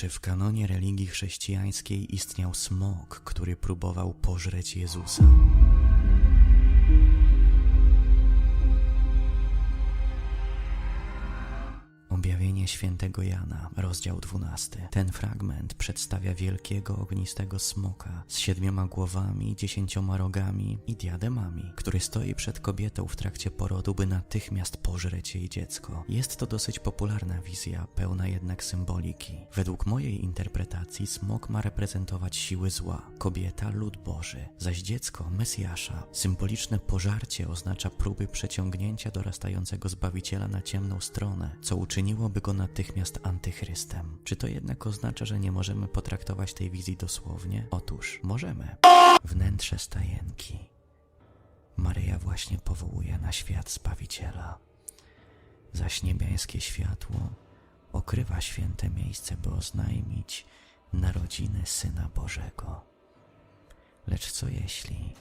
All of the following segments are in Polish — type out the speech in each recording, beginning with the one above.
Czy w kanonie religii chrześcijańskiej istniał smok, który próbował pożreć Jezusa? Objawienie świętego Jana, rozdział 12. Ten fragment przedstawia wielkiego ognistego smoka z siedmioma głowami, dziesięcioma rogami i diademami, który stoi przed kobietą w trakcie porodu, by natychmiast pożreć jej dziecko. Jest to dosyć popularna wizja, pełna jednak symboliki. Według mojej interpretacji smok ma reprezentować siły zła, kobieta lud Boży, zaś dziecko Mesjasza. Symboliczne pożarcie oznacza próby przeciągnięcia dorastającego Zbawiciela na ciemną stronę, co uczyniłoby go natychmiast antychrystem. Czy to jednak oznacza, że nie możemy potraktować tej wizji dosłownie? Otóż możemy. Wnętrze stajenki. Maryja właśnie powołuje na świat Zbawiciela. Zaś niebiańskie światło okrywa święte miejsce, by oznajmić narodziny Syna Bożego. Lecz co jeśli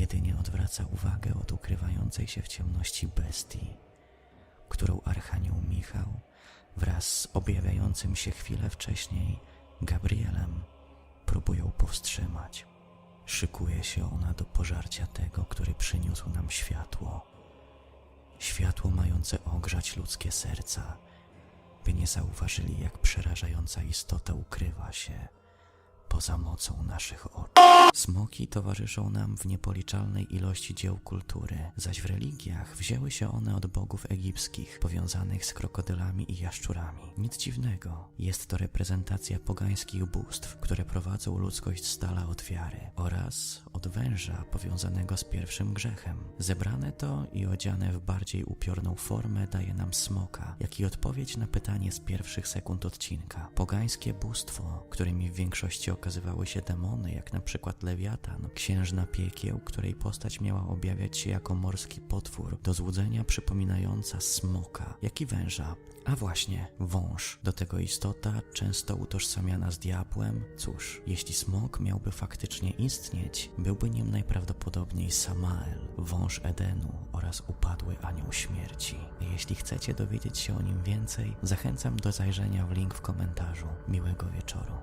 jedynie odwraca uwagę od ukrywającej się w ciemności bestii, którą Archanioł Michał wraz z objawiającym się chwilę wcześniej Gabrielem próbują powstrzymać. Szykuje się ona do pożarcia tego, który przyniósł nam światło. Światło mające ogrzać ludzkie serca, by nie zauważyli, jak przerażająca istota ukrywa się poza mocą naszych oczu. Smoki towarzyszą nam w niepoliczalnej ilości dzieł kultury, zaś w religiach wzięły się one od bogów egipskich, powiązanych z krokodylami i jaszczurami. Nic dziwnego, jest to reprezentacja pogańskich bóstw, które prowadzą ludzkość z dala od wiary, oraz od węża powiązanego z pierwszym grzechem. Zebrane to i odziane w bardziej upiorną formę daje nam smoka, jak i odpowiedź na pytanie z pierwszych sekund odcinka. Pogańskie bóstwo, którymi w większości okazywały się demony, jak na przykład lewiatan, księżna piekieł, której postać miała objawiać się jako morski potwór, do złudzenia przypominająca smoka, jak i węża. A właśnie, wąż. Do tego istota, często utożsamiana z diabłem. Cóż, jeśli smok miałby faktycznie istnieć, byłby nim najprawdopodobniej Samael, wąż Edenu oraz upadły anioł śmierci. Jeśli chcecie dowiedzieć się o nim więcej, zachęcam do zajrzenia w link w komentarzu. Miłego wieczoru.